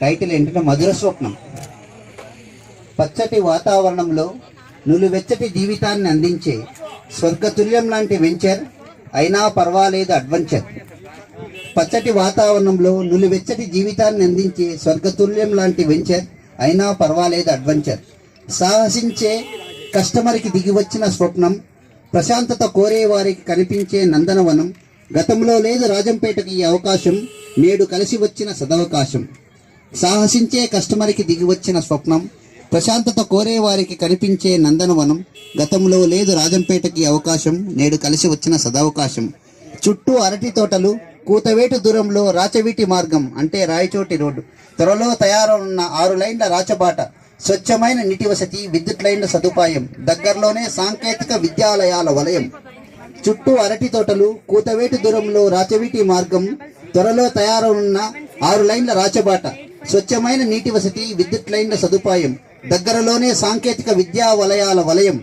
Title ఏంటంటే మధుర స్వప్నం. పచ్చటి వాతావరణంలో నులువెచ్చటి జీవితాన్ని అందించే స్వర్గతుల్యం లాంటి వెంచర్ అయినా పర్వాలేదు అడ్వెంచర్. పచ్చటి వాతావరణంలో నులివెచ్చటి జీవితాన్ని అందించే స్వర్గతుల్యం లాంటి వెంచర్ అయినా పర్వాలేదు అడ్వెంచర్. సాహసించే కస్టమర్కి దిగివచ్చిన స్వప్నం ప్రశాంతత కోరే వారికి కనిపించే నందనవనం గతంలో లేదు రాజంపేటకి ఈ అవకాశం నేడు కలిసి వచ్చిన సదవకాశం. సాహసించే కస్టమర్కి దిగివచ్చిన స్వప్నం ప్రశాంతత కోరే వారికి కనిపించే నందనవనం గతంలో లేదు రాజంపేటకి అవకాశం నేడు కలిసి వచ్చిన సదవకాశం. చుట్టూ అరటి తోటలు కూతవేటు దూరంలో రాచవీటి మార్గం అంటే రాయచోటి రోడ్డు. త్వరలో తయారవున్న ఆరు లైన్ల రాచబాట స్వచ్ఛమైన నీటి వసతి విద్యుత్ లైన్ల సదుపాయం దగ్గరలోనే సాంకేతిక విద్యాలయాల వలయం. చుట్టూ అరటి తోటలు కూతవేటు దూరంలో రాచవీటి మార్గం త్వరలో తయారవున్న ఆరు లైన్ల రాచబాట. స్వచ్ఛమైన నీటి వసతి విద్యుత్ లైన్ల సదుపాయం దగ్గరలోనే సాంకేతిక విద్యా వలయాల వలయం.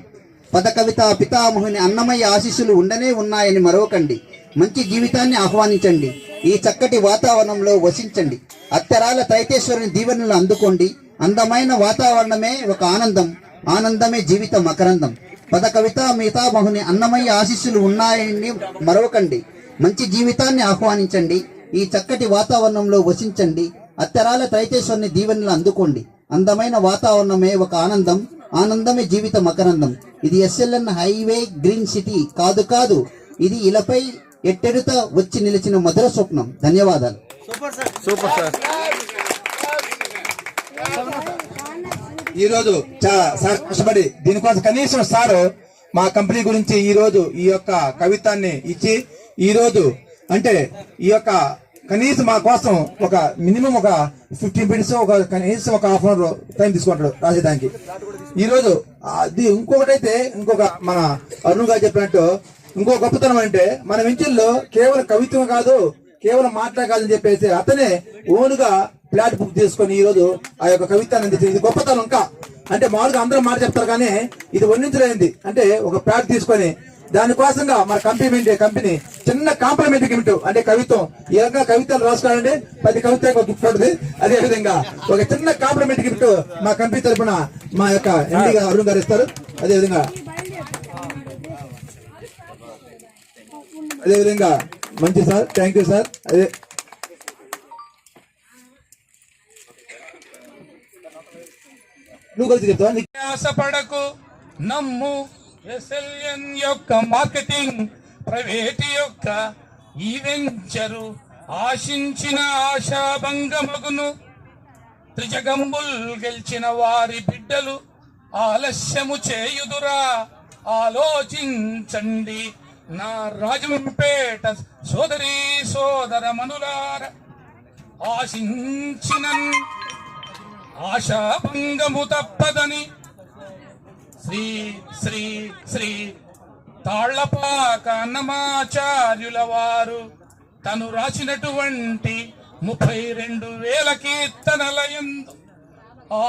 పదకవిత పితామోహిని పితామహుని అన్నమయ్య ఆశీస్సులు ఉండనే ఉన్నాయని మరవకండి. మంచి జీవితాన్ని ఆహ్వానించండి. ఈ చక్కటి వాతావరణంలో వసించండి. అత్తరాల తైతేశ్వరుని దీవెనలు అందుకోండి. అందమైన వాతావరణమే ఒక ఆనందం. ఆనందమే జీవిత మకరందం. పద కవిత మితామహుని అన్నమయ్య ఆశీస్సులు ఉన్నాయని మరవకండి. మంచి జీవితాన్ని ఆహ్వానించండి. ఈ చక్కటి వాతావరణంలో వసించండి. అత్తరాల త్రైతేశ్వరుని దీవెనలు అందుకోండి. అందమైన వాతావరణమే ఒక ఆనందం ఆనందమే జీవిత మకరందం ఇది ఎస్ఎల్ఎన్ హైవే గ్రీన్ సిటీ. కాదు కాదు. ఇది ఇలపై ఎట్టెడుత వచ్చి నిలిచిన మధుర స్వప్నం. ధన్యవాదాలు. Super sir. ఈ రోజు చాలా సార్ కష్టపడి. దీనికోసం కనీసం సార్ మా కంపెనీ గురించి ఈ రోజు ఈ యొక్క కవితాన్ని ఇచ్చి ఈ రోజు అంటే ఈ యొక్క కనీసం మా కోసం ఒక మినిమం ఒక ఫిఫ్టీన్ మినిట్స్ ఒక కనీసం ఒక హాఫ్ అవర్ టైం తీసుకుంటాడు రాసేదానికి ఈ రోజు అది ఇంకొకటైతే ఇంకొక మన అరుణ్ గారు చెప్పినట్టు ఇంకో గొప్పతనం అంటే మన వెంచుల్లో కేవలం కవిత్వం కాదు కేవలం మాట్లాడకాదని చెప్పేసి అతనే ఓనుగా ప్లాట్ బుక్ చేసుకొని ఈ రోజు ఆ యొక్క కవిత్వాన్ని అందించింది. ఇది గొప్పతనం ఇంకా. అంటే మామూలుగా అందరూ మాట చెప్తారు కానీ ఇది వర్ణించలేనిది అంటే ఒక ప్లాట్ తీసుకొని దానికోసంగా మన కంపెనీ కంపెనీ చిన్న కాంప్లిమెంట్ గిఫ్ట్ అంటే కవిత్వం ఈ రకంగా కవితలు రాసుకోవాలంటే పది కవిత ఒక గిఫ్ట్ ఉంటుంది. అదే విధంగా ఒక చిన్న కాంప్లిమెంట్ గిఫ్ట్ మా కంపెనీ తరపున మా యొక్క ఎండి అరుణ్ గారు ఇస్తారు. అదే విధంగా అదే విధంగా మంచి సార్ థ్యాంక్ యూ సార్. అదే నువ్వు కలిసి చెప్తావా? ఆశపడకు నమ్ము. ఎస్ఎల్ఎన్ యొక్క మార్కెటింగ్ ప్రవేటి యొక్క ఈ వెంచరు ఆశించిన ఆశాభంగమగును. త్రిజగంబుల్ గెలిచిన వారి బిడ్డలు ఆలస్యము చేయుదురా. ఆలోచించండి నా రాజంపేట సోదరి సోదర మనులార. ఆశించిన ఆశాభంగము తప్పదని శ్రీ శ్రీ శ్రీ తాళ్ళపాక అన్నమాచార్యుల వారు తను రాసినటువంటి ముప్పై రెండు వేల కీర్తనలయందు ఆ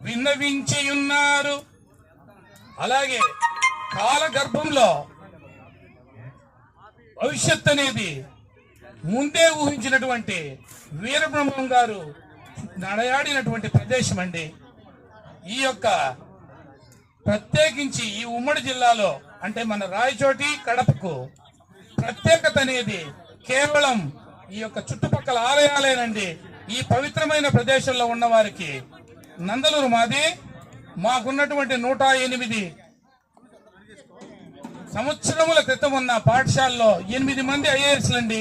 విన్నవించి ఉన్నారు అలాగే కాలగర్భంలో భవిష్యత్ అనేది ముందే ఊహించినటువంటి వీరబ్రహ్మం గారు నడయాడినటువంటి ప్రదేశం అండి. ఈ యొక్క ప్రత్యేకించి ఈ ఉమ్మడి జిల్లాలో అంటే మన రాయచోటి కడపకు ప్రత్యేకత అనేది కేవలం ఈ యొక్క చుట్టుపక్కల ఆలయాలేనండి. ఈ పవిత్రమైన ప్రదేశంలో ఉన్న వారికి నందలూరు మాది. మాకున్నటువంటి నూట ఎనిమిది సంవత్సరముల క్రితం ఉన్న పాఠశాలలో ఎనిమిది మంది ఐఏఎస్లు అండి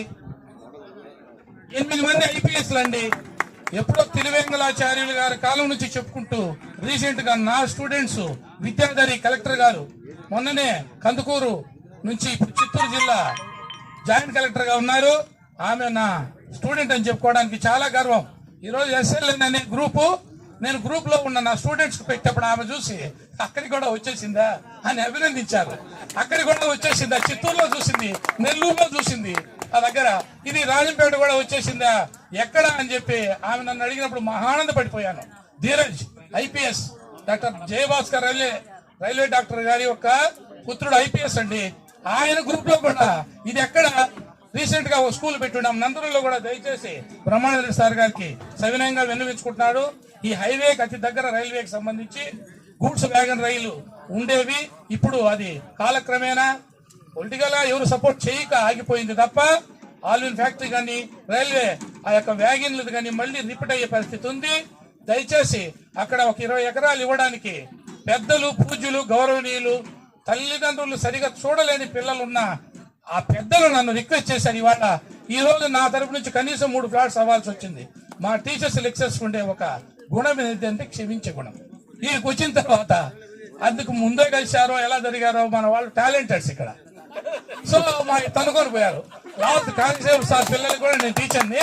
ఎనిమిది మంది ఐపీఎస్లు అండి ఎప్పుడో తిరువేంగలాచార్యులు గారి కాలం నుంచి చెప్పుకుంటూ రీసెంట్గా నా స్టూడెంట్స్ విద్యాధరి కలెక్టర్ గారు మొన్ననే కందుకూరు నుంచి చిత్తూరు జిల్లా జాయింట్ కలెక్టర్గా ఉన్నారు. ఆమె నా స్టూడెంట్ అని చెప్పుకోవడానికి చాలా గర్వం. ఈరోజు ఎస్ఎల్ఎన్ అనే గ్రూపు నేను గ్రూప్లో ఉన్న నా స్టూడెంట్స్ పెట్టేటప్పుడు ఆమె చూసి అక్కడికి కూడా వచ్చేసిందా? అని అభినందించారు. అక్కడికి కూడా వచ్చేసిందా? చిత్తూరులో చూసింది నెల్లూరులో చూసింది. ఆ దగ్గర ఇది రాజంపేట కూడా వచ్చేసిందా? ఎక్కడ అని చెప్పి ఆమె నన్ను అడిగినప్పుడు మహానంద పడిపోయాను Dheeraj IPS doctor Jayabhaskar railway railway doctor గారి యొక్క పుత్రుడు ఐపీఎస్ అండి. ఆయన గ్రూప్లో కూడా ఇది ఎక్కడ రీసెంట్గా ఒక స్కూల్ పెట్టున్నాం. నందరంలో కూడా దయచేసి బ్రహ్మానంద సార్ గారికి సవినయంగా విన్నవించుకుంటున్నాడు. ఈ హైవేకి అతి దగ్గర రైల్వేకి సంబంధించి గూడ్స్ వ్యాగన్ రైలు ఉండేవి. ఇప్పుడు అది కాలక్రమేణా పొలిటికల్గా ఎవరు సపోర్ట్ చేయక ఆగిపోయింది తప్ప ఆల్విన్ ఫ్యాక్టరీ కానీ రైల్వే ఆ యొక్క వ్యాగిన్లు కానీ మళ్ళీ రిపీట్ అయ్యే పరిస్థితి ఉంది. దయచేసి అక్కడ ఒక ఇరవై ఎకరాలు ఇవ్వడానికి పెద్దలు పూజ్యులు గౌరవనీయులు తల్లిదండ్రులు సరిగా చూడలేని పిల్లలున్న ఆ పెద్దలు నన్ను రిక్వెస్ట్ చేశారు ఇవాళ. ఈ రోజు నా తరపు నుంచి కనీసం మూడు ఫ్లాట్స్ అవ్వాల్సి వచ్చింది. మా టీచర్స్ లెక్చర్స్ ఉండే ఒక గుణం ఏంటంటే క్షమించే గుణం. వీళ్ళకి వచ్చిన తర్వాత అందుకు ముందే కలిశారో ఎలా జరిగారో మన వాళ్ళు టాలెంటెడ్స్ ఇక్కడ. సో మా తనుకొని పోయారు. లాస్ట్ కాంగ్రెస్ సార్ పిల్లలు కూడా నేను టీచర్ని.